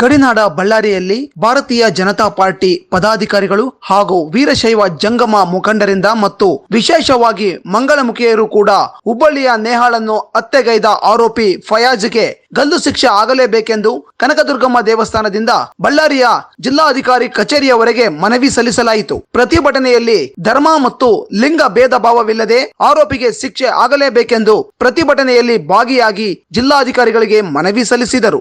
ಗಡಿನಾಡ ಬಳ್ಳಾರಿಯಲ್ಲಿ ಭಾರತೀಯ ಜನತಾ ಪಾರ್ಟಿ ಪದಾಧಿಕಾರಿಗಳು ಹಾಗೂ ವೀರಶೈವ ಜಂಗಮ ಮುಖಂಡರಿಂದ ಮತ್ತು ವಿಶೇಷವಾಗಿ ಮಂಗಳಮುಖಿಯರು ಕೂಡ ಹುಬ್ಬಳ್ಳಿಯ ನೇಹಾಳನ್ನು ಹತ್ಯೆಗೈದ ಆರೋಪಿ ಫಯಾಜ್ಗೆ ಗಲ್ಲು ಶಿಕ್ಷೆ ಆಗಲೇಬೇಕೆಂದು ಕನಕದುರ್ಗಮ್ಮ ದೇವಸ್ಥಾನದಿಂದ ಬಳ್ಳಾರಿಯ ಜಿಲ್ಲಾಧಿಕಾರಿ ಕಚೇರಿಯವರೆಗೆ ಮನವಿ ಸಲ್ಲಿಸಲಾಯಿತು. ಪ್ರತಿಭಟನೆಯಲ್ಲಿ ಧರ್ಮ ಮತ್ತು ಲಿಂಗ ಭೇದ ಭಾವವಿಲ್ಲದೆ ಆರೋಪಿಗೆ ಶಿಕ್ಷೆ ಆಗಲೇಬೇಕೆಂದು ಪ್ರತಿಭಟನೆಯಲ್ಲಿ ಭಾಗಿಯಾಗಿ ಜಿಲ್ಲಾಧಿಕಾರಿಗಳಿಗೆ ಮನವಿ ಸಲ್ಲಿಸಿದರು.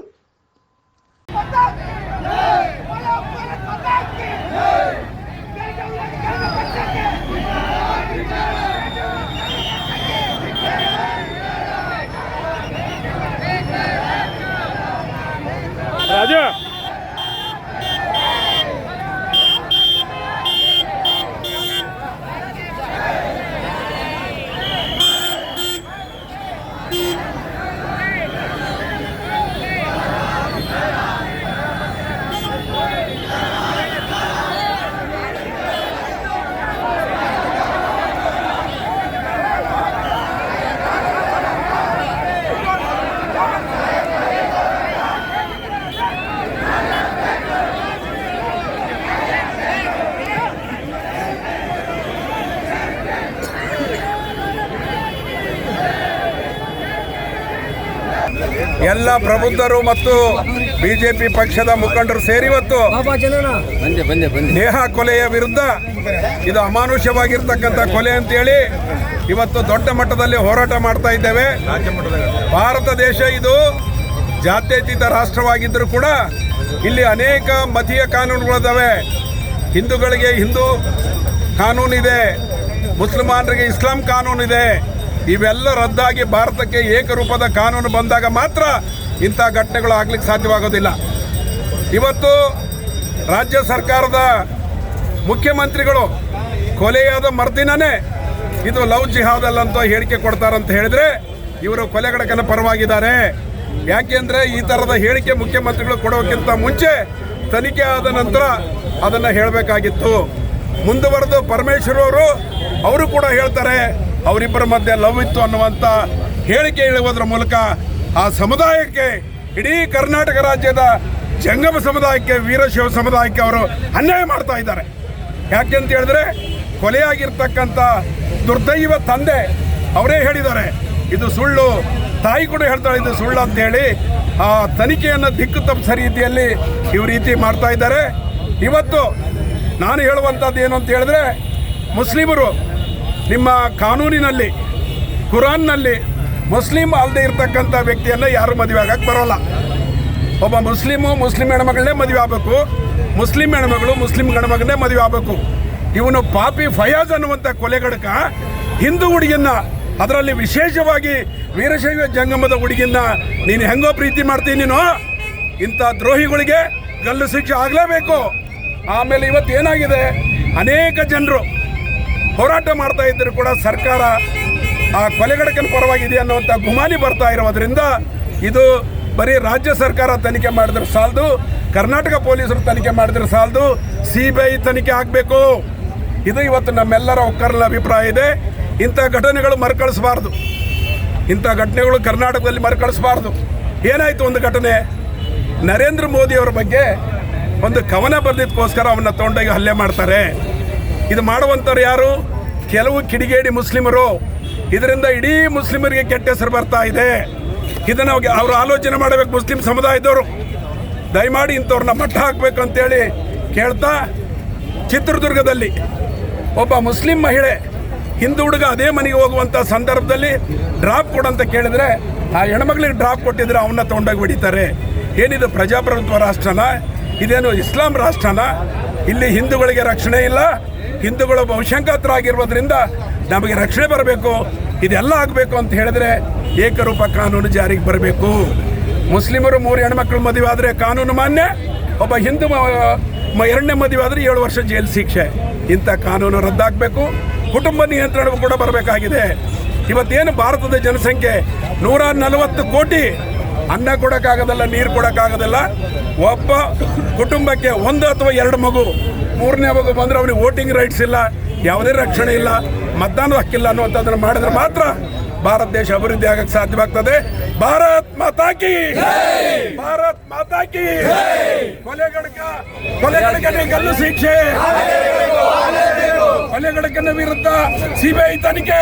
ಎಲ್ಲ ಪ್ರಬುದ್ಧರು ಮತ್ತು ಬಿಜೆಪಿ ಪಕ್ಷದ ಮುಖಂಡರು ಸೇರಿ ಇವತ್ತು ನೇಹ ಕೊಲೆಯ ವಿರುದ್ಧ ಇದು ಅಮಾನುಷ್ಯವಾಗಿರ್ತಕ್ಕಂಥ ಕೊಲೆ ಅಂತೇಳಿ ಇವತ್ತು ದೊಡ್ಡ ಮಟ್ಟದಲ್ಲಿ ಹೋರಾಟ ಮಾಡ್ತಾ ಇದ್ದೇವೆ. ಭಾರತ ದೇಶ ಇದು ಜಾತ್ಯತೀತ ರಾಷ್ಟ್ರವಾಗಿದ್ದರೂ ಕೂಡ ಇಲ್ಲಿ ಅನೇಕ ಮತೀಯ ಕಾನೂನುಗಳಿದ್ದಾವೆ ಹಿಂದೂಗಳಿಗೆ ಹಿಂದೂ ಕಾನೂನಿದೆ ಮುಸಲ್ಮಾನರಿಗೆ ಇಸ್ಲಾಂ ಕಾನೂನಿದೆ. ಇವೆಲ್ಲ ರದ್ದಾಗಿ ಭಾರತಕ್ಕೆ ಏಕರೂಪದ ಕಾನೂನು ಬಂದಾಗ ಮಾತ್ರ ಇಂಥ ಘಟನೆಗಳು ಆಗ್ಲಿಕ್ಕೆ ಸಾಧ್ಯವಾಗೋದಿಲ್ಲ. ಇವತ್ತು ರಾಜ್ಯ ಸರ್ಕಾರದ ಮುಖ್ಯಮಂತ್ರಿಗಳು ಕೊಲೆಯಾದ ಮರ್ದಿನನೇ ಇದು ಲವ್ ಜಿಹಾದಲ್ ಅಂತ ಹೇಳಿಕೆ ಕೊಡ್ತಾರಂತ ಹೇಳಿದ್ರೆ ಇವರು ಕೊಲೆಗಡಕನ ಪರವಾಗಿದ್ದಾರೆ. ಯಾಕೆಂದ್ರೆ ಈ ಥರದ ಹೇಳಿಕೆ ಮುಖ್ಯಮಂತ್ರಿಗಳು ಕೊಡೋಕ್ಕಿಂತ ಮುಂಚೆ ತನಿಖೆ ಆದ ನಂತರ ಅದನ್ನು ಹೇಳಬೇಕಾಗಿತ್ತು. ಮುಂದುವರೆದು ಪರಮೇಶ್ವರ್ ಅವರು ಅವರು ಕೂಡ ಹೇಳ್ತಾರೆ ಅವರಿಬ್ಬರ ಮಧ್ಯೆ ಲವ್ ಇತ್ತು ಅನ್ನುವಂಥ ಹೇಳಿಕೆ ಹೇಳುವುದರ ಮೂಲಕ ಆ ಸಮುದಾಯಕ್ಕೆ, ಇಡೀ ಕರ್ನಾಟಕ ರಾಜ್ಯದ ಜಂಗಮ ಸಮುದಾಯಕ್ಕೆ, ವೀರಶೈವ ಸಮುದಾಯಕ್ಕೆ ಅವರು ಅನ್ಯಾಯ ಮಾಡ್ತಾ ಇದ್ದಾರೆ. ಯಾಕೆಂತ ಹೇಳಿದ್ರೆ, ಕೊಲೆಯಾಗಿರ್ತಕ್ಕಂಥ ದುರ್ದೈವ ತಂದೆ ಅವರೇ ಹೇಳಿದ್ದಾರೆ. ಇದು ಸುಳ್ಳು. ತಾಯಿ ಕೂಡ ಹೇಳ್ತಾಳೆ ಇದು ಸುಳ್ಳು ಅಂತ ಹೇಳಿ ಆ ತನಿಖೆಯನ್ನು ದಿಕ್ಕು ತಪ್ಪಿಸ ರೀತಿಯಲ್ಲಿ ಈ ರೀತಿ ಮಾಡ್ತಾ ಇದ್ದಾರೆ. ಇವತ್ತು ನಾನು ಹೇಳುವಂಥದ್ದು ಏನು ಅಂತ ಹೇಳಿದ್ರೆ, ಮುಸ್ಲಿಮರು ನಿಮ್ಮ ಕಾನೂನಿನಲ್ಲಿ, ಕುರಾನ್ನಲ್ಲಿ ಮುಸ್ಲಿಂ ಅಲ್ಲದೆ ಇರತಕ್ಕಂಥ ವ್ಯಕ್ತಿಯನ್ನು ಯಾರು ಮದುವೆ ಆಗಕ್ಕೆ ಬರೋಲ್ಲ. ಒಬ್ಬ ಮುಸ್ಲಿಮು ಮುಸ್ಲಿಂ ಹೆಣ್ಮಗಳನ್ನೇ ಮದುವೆ ಆಗಬೇಕು. ಮುಸ್ಲಿಂ ಹೆಣ್ಮಗಳು ಮುಸ್ಲಿಂ ಗಣಮಗಳನ್ನೇ ಮದುವೆ ಆಗಬೇಕು. ಇವನು ಪಾಪಿ ಫಯಾಜ್ ಅನ್ನುವಂಥ ಕೊಲೆಗಡಕ ಹಿಂದೂ ಹುಡುಗಿಯನ್ನ, ಅದರಲ್ಲಿ ವಿಶೇಷವಾಗಿ ವೀರಶೈವ ಜಂಗಮದ ಹುಡುಗಿಯನ್ನ ನೀನು ಹೆಂಗೋ ಪ್ರೀತಿ ಮಾಡ್ತೀನಿ ನೀನು? ಇಂಥ ದ್ರೋಹಿಗಳಿಗೆ ಗಲ್ಲು ಶಿಕ್ಷೆ ಆಗಲೇಬೇಕು. ಆಮೇಲೆ ಇವತ್ತು ಏನಾಗಿದೆ? ಅನೇಕ ಜನರು ಹೋರಾಟ ಮಾಡ್ತಾ ಇದ್ದರೂ ಕೂಡ ಸರ್ಕಾರ ಆ ಕೊಲೆಗಡಕನ ಪರವಾಗಿದೆ ಅನ್ನುವಂಥ ಗುಮಾನಿ ಬರ್ತಾ ಇರೋದ್ರಿಂದ ಇದು ಬರೀ ರಾಜ್ಯ ಸರ್ಕಾರ ತನಿಖೆ ಮಾಡಿದ್ರೆ ಸಾಲದು, ಕರ್ನಾಟಕ ಪೊಲೀಸರು ತನಿಖೆ ಮಾಡಿದ್ರೆ ಸಾಲದು ಸಿ ಬಿ ಐ ತನಿಖೆ ಆಗಬೇಕು. ಇದು ಇವತ್ತು ನಮ್ಮೆಲ್ಲರ ಒಕ್ಕರಲ್ಲ ಅಭಿಪ್ರಾಯ ಇದೆ. ಇಂಥ ಘಟನೆಗಳು ಮರುಕಳಿಸಬಾರ್ದು. ಇಂಥ ಘಟನೆಗಳು ಕರ್ನಾಟಕದಲ್ಲಿ ಮರುಕಳಿಸಬಾರ್ದು. ಏನಾಯಿತು ಒಂದು ಘಟನೆ? ನರೇಂದ್ರ ಮೋದಿಯವರ ಬಗ್ಗೆ ಒಂದು ಕವನ ಬರೆದಿದ್ದಕ್ಕೋಸ್ಕರ ಅವನ್ನ ತೊಗೊಂಡೋಗಿ ಹಲ್ಲೆ ಮಾಡ್ತಾರೆ. ಇದು ಮಾಡುವಂಥವ್ರು ಯಾರು? ಕೆಲವು ಕಿಡಿಗೇಡಿ ಮುಸ್ಲಿಮರು. ಇದರಿಂದ ಇಡೀ ಮುಸ್ಲಿಮರಿಗೆ ಕೆಟ್ಟ ಹೆಸರು ಬರ್ತಾ ಇದೆ. ಇದನ್ನು ಅವರು ಆಲೋಚನೆ ಮಾಡಬೇಕು ಮುಸ್ಲಿಂ ಸಮುದಾಯದವರು. ದಯಮಾಡಿ ಇಂಥವ್ರನ್ನ ಮಟ್ಟ ಹಾಕಬೇಕು ಅಂತೇಳಿ ಕೇಳ್ತಾ, ಚಿತ್ರದುರ್ಗದಲ್ಲಿ ಒಬ್ಬ ಮುಸ್ಲಿಂ ಮಹಿಳೆ, ಹಿಂದೂ ಹುಡುಗ ಅದೇ ಮನೆಗೆ ಹೋಗುವಂಥ ಸಂದರ್ಭದಲ್ಲಿ ಡ್ರಾಪ್ ಕೊಡಂತ ಕೇಳಿದ್ರೆ, ಆ ಹೆಣ್ಮಕ್ಳಿಗೆ ಡ್ರಾಪ್ ಕೊಟ್ಟಿದ್ರೆ ಅವನ್ನ ತೊಗೊಂಡೋಗಿ ಬಿಡಿತಾರೆ ಏನಿದು ಪ್ರಜಾಪ್ರಭುತ್ವ ರಾಷ್ಟ್ರನ? ಇದೇನು ಇಸ್ಲಾಂ ರಾಷ್ಟ್ರನ? ಇಲ್ಲಿ ಹಿಂದೂಗಳಿಗೆ ರಕ್ಷಣೆ ಇಲ್ಲ ಹಿಂದೂಗಳು ಬಹುಶಂಕತರಾಗಿರೋದ್ರಿಂದ ನಮಗೆ ರಕ್ಷಣೆ ಬರಬೇಕು, ಇದೆಲ್ಲ ಆಗಬೇಕು ಅಂತ ಹೇಳಿದ್ರೆ ಏಕರೂಪ ಕಾನೂನು ಜಾರಿಗೆ ಬರಬೇಕು. ಮುಸ್ಲಿಮರು ಮೂರು ಹೆಣ್ಮಕ್ಳು ಮದುವೆ ಆದರೆ ಕಾನೂನು ಮಾನ್ಯ, ಒಬ್ಬ ಹಿಂದೂ ಎರಡನೇ ಮದುವೆ ಆದರೆ ಏಳು ವರ್ಷ ಜೈಲು ಶಿಕ್ಷೆ. ಇಂಥ ಕಾನೂನು ರದ್ದಾಗಬೇಕು, ಕುಟುಂಬ ನಿಯಂತ್ರಣವು ಕೂಡ ಬರಬೇಕಾಗಿದೆ. ಇವತ್ತೇನು ಭಾರತದ ಜನಸಂಖ್ಯೆ ನೂರ ನಲವತ್ತು ಕೋಟಿ ಅನ್ನ ಕೊಡೋಕ್ಕಾಗೋದಲ್ಲ, ನೀರು ಕೊಡೋಕ್ಕಾಗೋದಿಲ್ಲ, ಒಬ್ಬ ಕುಟುಂಬಕ್ಕೆ ಒಂದು ಅಥವಾ ಎರಡು ಮಗು, ಮೂರನೇ ಮಗು ಬಂದರೆ ಅವನಿಗೆ ವೋಟಿಂಗ್ ರೈಟ್ಸ್ ಇಲ್ಲ, ಯಾವುದೇ ರಕ್ಷಣೆ ಇಲ್ಲ, ಮತದಾನದ ಹಕ್ಕಿಲ್ಲ ಅನ್ನುವಂಥದ್ದನ್ನು ಮಾಡಿದ್ರೆ ಮಾತ್ರ ಭಾರತ ದೇಶ ಅಭಿವೃದ್ಧಿ ಆಗಕ್ಕೆ ಸಾಧ್ಯವಾಗ್ತದೆ. ಭಾರತ್ ಮಾತಾ ಕಿ ಭಾರತ್ ಮಾತಾ ಕಿ ಕೊಲೆಗಡಕ ಕೊಲೆಗಡಕನ ಗಲ್ಲು ಶಿಕ್ಷೆ! ಕೊಲೆಗಡಕನ ವಿರುದ್ಧ ಸಿಬಿಐ ತನಿಖೆ!